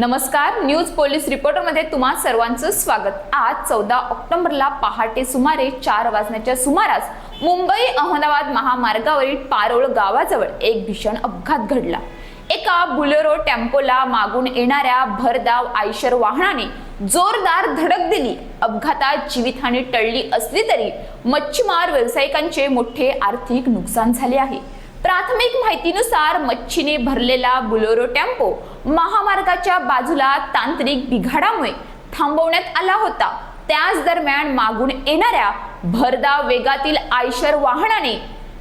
नमस्कार news police रिपोर्टरमध्ये तुम्हा सर्वांचं स्वागत. आज चौदा ऑक्टोबरला पहाटे सुमारे चार वाजण्याच्या सुमारास मुंबई अहमदाबाद महामार्गावरील पारोळ गावाजवळ एक भीषण अपघात घडला. एका बुलेरो टेम्पोला मागून येणाऱ्या भरधाव आयशर वाहनाने जोरदार धडक दिली. अपघातात जीवितहानी टळली असली तरी मच्छीमार व्यावसायिकांचे मोठे आर्थिक नुकसान झाले आहे. प्राथमिक माहितीनुसार मच्छीने भरलेला बुलोरो टेम्पो महामार्गाच्या बाजूला तांत्रिक बिघाडामुळे थांबवण्यात आला होता. त्याच दरम्यान मागून येणाऱ्या भरधाव वेगातील आयशर वाहनाने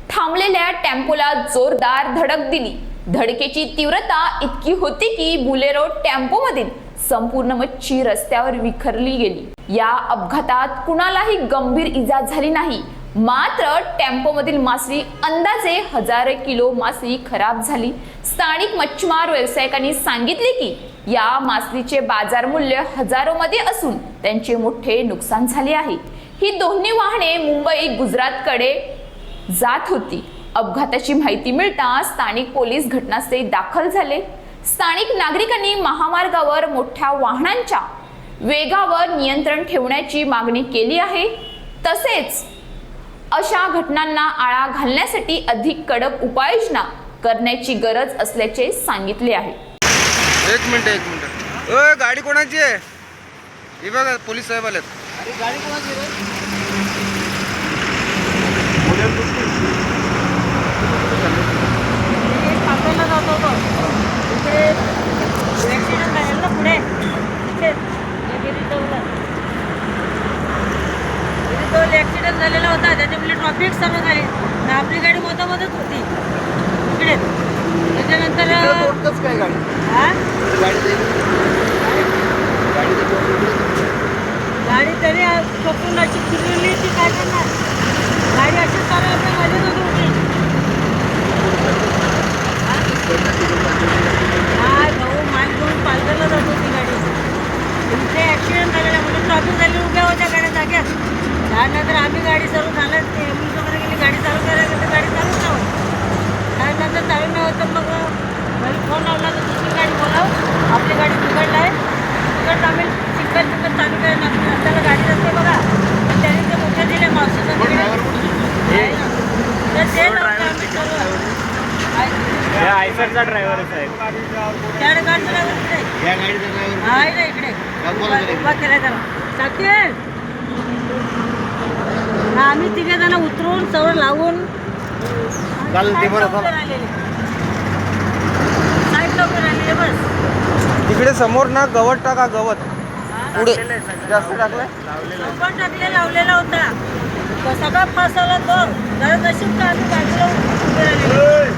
थांबलेल्या टेम्पोला जोरदार धडक दिली. धडकेची तीव्रता इतकी होती की बुलेरो टेम्पोमधील संपूर्ण मच्छी रस्त्यावर विखरली गेली. या अपघातात कुणालाही गंभीर इजा झाली नाही. मात्र टेम्पोमधील मासळी अंदाजे हजारो किलो मासळी खराब झाली. स्थानिक मच्छीमार व्यावसायिकांनी सांगितले की या मासळीचे बाजार मूल्य हजारो मध्ये असून त्यांचे मोठे नुकसान झाले आहे. ही दोन्ही वाहने मुंबई गुजरातकडे जात होती. अपघाताची माहिती मिळता स्थानिक पोलीस घटनास्थळी दाखल झाले. स्थानिक नागरिकांनी महामार्गावर मोठ्या वाहनांच्या वेगावर नियंत्रण ठेवण्याची मागणी केली आहे. तसेच अशा घटनांना आळा घालण्यासाठी अधिक कडक उपाययोजना करण्याची गरज असल्याचे सांगितले आहे. एक मिनिट एक मिनिट. गाडी कोणाची आहे? हे बघा पोलीस साहेब आलेत. पाचवला जात होतो तिकडे ॲक्सिडेंट झालेला ना पुढे तिथे गिरीजवळ गिरीजवळ ॲक्सिडेंट झालेला होता त्याच्यामुळे ट्रॉफिक सगळं झाली आपली गाडी मधोमधच होती. इकडे. त्याच्यानंतर काय गाडी? हा? तरी पकडून अशी फिरवली ती काय करणार? गाडी अशी चालू आपल्या माझ्याजवळ होती. काय भाऊ मान घेऊन पालघरला जात होती गाडी. इथे ॲक्सिडेंट झालेला म्हणून ट्रॉफिक झाली उभ्या होत्या गाड्या जाग्यात. त्यानंतर आम्ही गाडी चालू झालं ॲम्ब्युलन्स वगैरे गेली गाडी चालू करायला तर गाडी चालूच नाही होत त्यानंतर चालू नाही होतं मग मला फोन लावला तर दुसरी गाडी बोलाव आपली गाडी बिघडला आहे. तिकडं आम्ही सिंगल सिंगल चालू करायला आपल्या रस्त्याला गाडी असते बघा. पण त्यांनी ते मोठे दिले मावशीचं तर ते लावलं आम्ही. या आयसरचा ड्रायव्हर साहेब. त्याकडे गाडीचं ना इकडे. दाखवा ना उभा केलाय त्याला साकेत हा, आम्ही तिघे जण उतरून सवड लावून बस. तिकडे समोर ना गवत टाका गवत. पुढे. जास्त टाकलंय? आपण टाकले लावलेला होता. तो सगळा फसवला तो जरा नशीब का आम्ही बाजूला उभे राहिलेले.